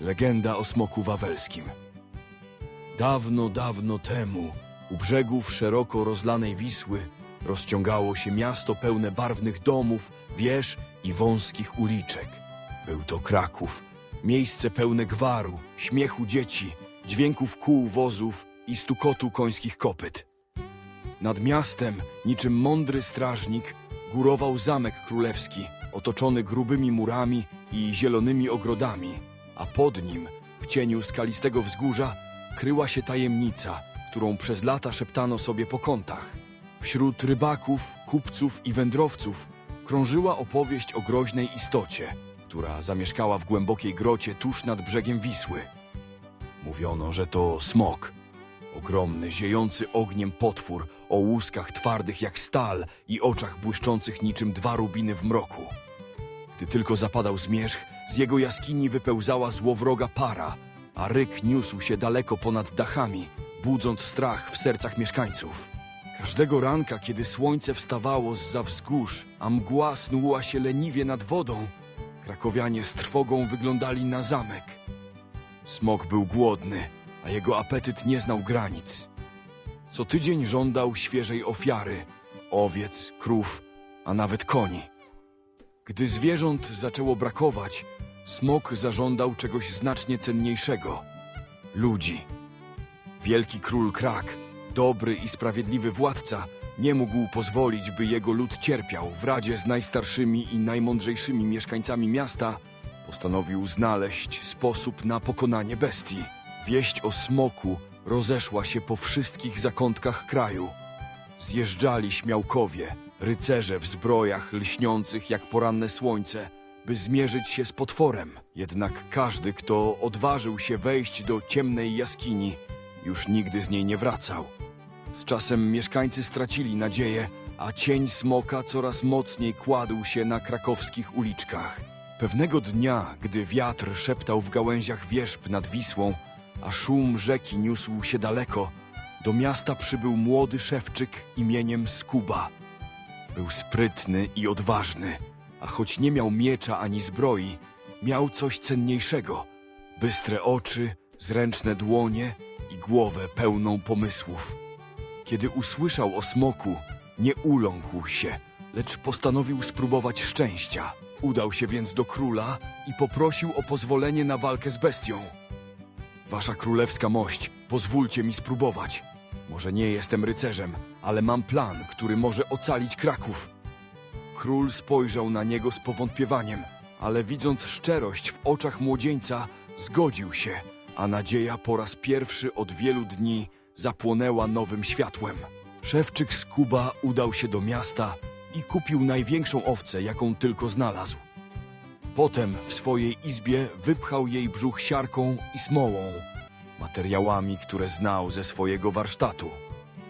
Legenda o smoku wawelskim. Dawno, dawno temu, u brzegów szeroko rozlanej Wisły, rozciągało się miasto pełne barwnych domów, wież i wąskich uliczek. Był to Kraków, miejsce pełne gwaru, śmiechu dzieci, dźwięków kół wozów i stukotu końskich kopyt. Nad miastem, niczym mądry strażnik, górował zamek królewski, otoczony grubymi murami i zielonymi ogrodami, a pod nim, w cieniu skalistego wzgórza, kryła się tajemnica, którą przez lata szeptano sobie po kątach. Wśród rybaków, kupców i wędrowców krążyła opowieść o groźnej istocie, która zamieszkała w głębokiej grocie tuż nad brzegiem Wisły. Mówiono, że to smok, Ogromny, ziejący ogniem potwór o łuskach twardych jak stal i oczach błyszczących niczym dwa rubiny w mroku. Gdy tylko zapadał zmierzch, z jego jaskini wypełzała złowroga para, a ryk niósł się daleko ponad dachami, budząc strach w sercach mieszkańców. Każdego ranka, kiedy słońce wstawało z wzgórz, a mgła snuła się leniwie nad wodą, krakowianie z trwogą wyglądali na zamek. Smok był głodny, a jego apetyt nie znał granic. Co tydzień żądał świeżej ofiary owiec, krów, a nawet koni. Gdy zwierząt zaczęło brakować, smok zażądał czegoś znacznie cenniejszego ludzi. Wielki król Krak, dobry i sprawiedliwy władca, nie mógł pozwolić, by jego lud cierpiał. W radzie z najstarszymi i najmądrzejszymi mieszkańcami miasta postanowił znaleźć sposób na pokonanie bestii. Wieść o smoku rozeszła się po wszystkich zakątkach kraju. Zjeżdżali śmiałkowie, rycerze w zbrojach lśniących jak poranne słońce, by zmierzyć się z potworem. Jednak każdy, kto odważył się wejść do ciemnej jaskini, już nigdy z niej nie wracał. Z czasem mieszkańcy stracili nadzieję, a cień smoka coraz mocniej kładł się na krakowskich uliczkach. Pewnego dnia, gdy wiatr szeptał w gałęziach wierzb nad Wisłą, a szum rzeki niósł się daleko, do miasta przybył młody szewczyk imieniem Skuba. Był sprytny i odważny, a choć nie miał miecza ani zbroi, miał coś cenniejszego: bystre oczy, zręczne dłonie i głowę pełną pomysłów. Kiedy usłyszał o smoku, nie uląkł się, lecz postanowił spróbować szczęścia. Udał się więc do króla i poprosił o pozwolenie na walkę z bestią. Wasza królewska mość, pozwólcie mi spróbować. Może nie jestem rycerzem, ale mam plan, który może ocalić Kraków. Król spojrzał na niego z powątpiewaniem, ale widząc szczerość w oczach młodzieńca, zgodził się, a nadzieja po raz pierwszy od wielu dni zapłonęła nowym światłem. Szewczyk z Kuba udał się do miasta i kupił największą owcę, jaką tylko znalazł. Potem w swojej izbie wypchał jej brzuch siarką i smołą, materiałami, które znał ze swojego warsztatu.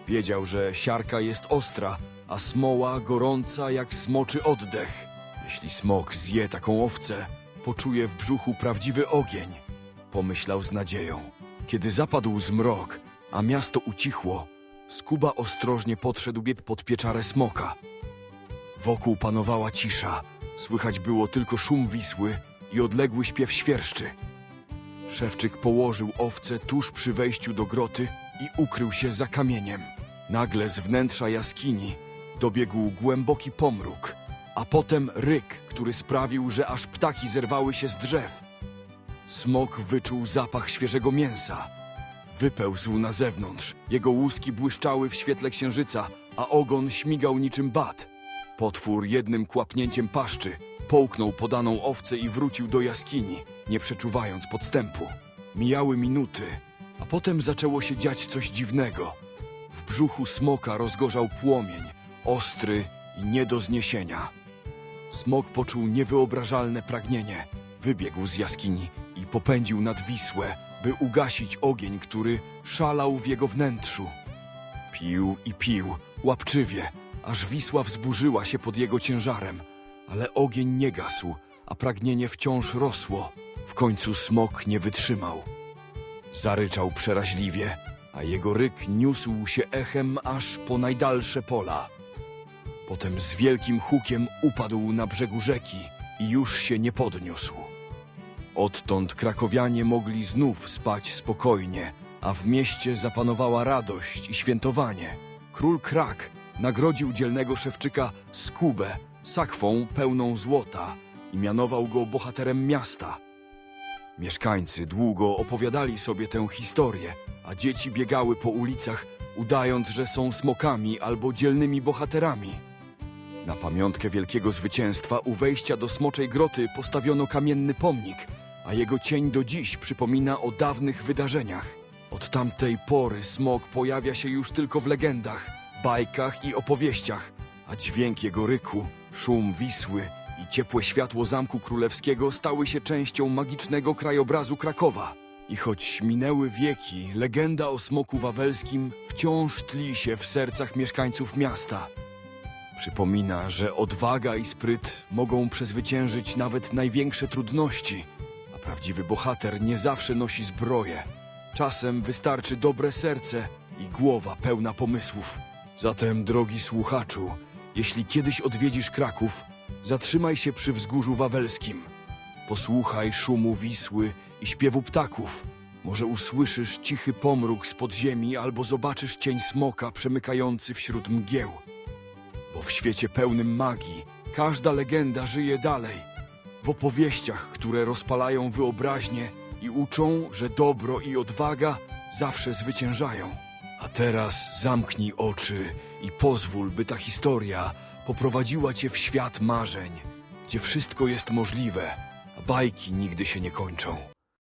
Wiedział, że siarka jest ostra, a smoła gorąca jak smoczy oddech. Jeśli smok zje taką owcę, poczuje w brzuchu prawdziwy ogień, pomyślał z nadzieją. Kiedy zapadł zmrok, a miasto ucichło, Skuba ostrożnie podszedł pod pieczarę smoka. Wokół panowała cisza. Słychać było tylko szum Wisły i odległy śpiew świerszczy. Szewczyk położył owce tuż przy wejściu do groty i ukrył się za kamieniem. Nagle z wnętrza jaskini dobiegł głęboki pomruk, a potem ryk, który sprawił, że aż ptaki zerwały się z drzew. Smok wyczuł zapach świeżego mięsa. Wypełzł na zewnątrz. Jego łuski błyszczały w świetle księżyca, a ogon śmigał niczym bat. Potwór jednym kłapnięciem paszczy połknął podaną owcę i wrócił do jaskini, nie przeczuwając podstępu. Mijały minuty, a potem zaczęło się dziać coś dziwnego. W brzuchu smoka rozgorzał płomień, ostry i nie do zniesienia. Smok poczuł niewyobrażalne pragnienie. Wybiegł z jaskini i popędził nad Wisłę, by ugasić ogień, który szalał w jego wnętrzu. Pił i pił, łapczywie, aż Wisła wzburzyła się pod jego ciężarem, ale ogień nie gasł, a pragnienie wciąż rosło. W końcu smok nie wytrzymał. Zaryczał przeraźliwie, a jego ryk niósł się echem aż po najdalsze pola. Potem z wielkim hukiem upadł na brzegu rzeki i już się nie podniósł. Odtąd krakowianie mogli znów spać spokojnie, a w mieście zapanowała radość i świętowanie. Król Krak nagrodził dzielnego szewczyka Skubę sakwą pełną złota i mianował go bohaterem miasta. Mieszkańcy długo opowiadali sobie tę historię, a dzieci biegały po ulicach, udając, że są smokami albo dzielnymi bohaterami. Na pamiątkę wielkiego zwycięstwa u wejścia do Smoczej Groty postawiono kamienny pomnik, a jego cień do dziś przypomina o dawnych wydarzeniach. Od tamtej pory smok pojawia się już tylko w legendach, bajkach i opowieściach, a dźwięk jego ryku, szum Wisły i ciepłe światło Zamku Królewskiego stały się częścią magicznego krajobrazu Krakowa. I choć minęły wieki, legenda o smoku wawelskim wciąż tli się w sercach mieszkańców miasta. Przypomina, że odwaga i spryt mogą przezwyciężyć nawet największe trudności, a prawdziwy bohater nie zawsze nosi zbroję. Czasem wystarczy dobre serce i głowa pełna pomysłów. Zatem, drogi słuchaczu, jeśli kiedyś odwiedzisz Kraków, zatrzymaj się przy wzgórzu wawelskim. Posłuchaj szumu Wisły i śpiewu ptaków. Może usłyszysz cichy pomruk z podziemi albo zobaczysz cień smoka przemykający wśród mgieł. Bo w świecie pełnym magii każda legenda żyje dalej. W opowieściach, które rozpalają wyobraźnię i uczą, że dobro i odwaga zawsze zwyciężają. Teraz zamknij oczy i pozwól, by ta historia poprowadziła cię w świat marzeń, gdzie wszystko jest możliwe, a bajki nigdy się nie kończą.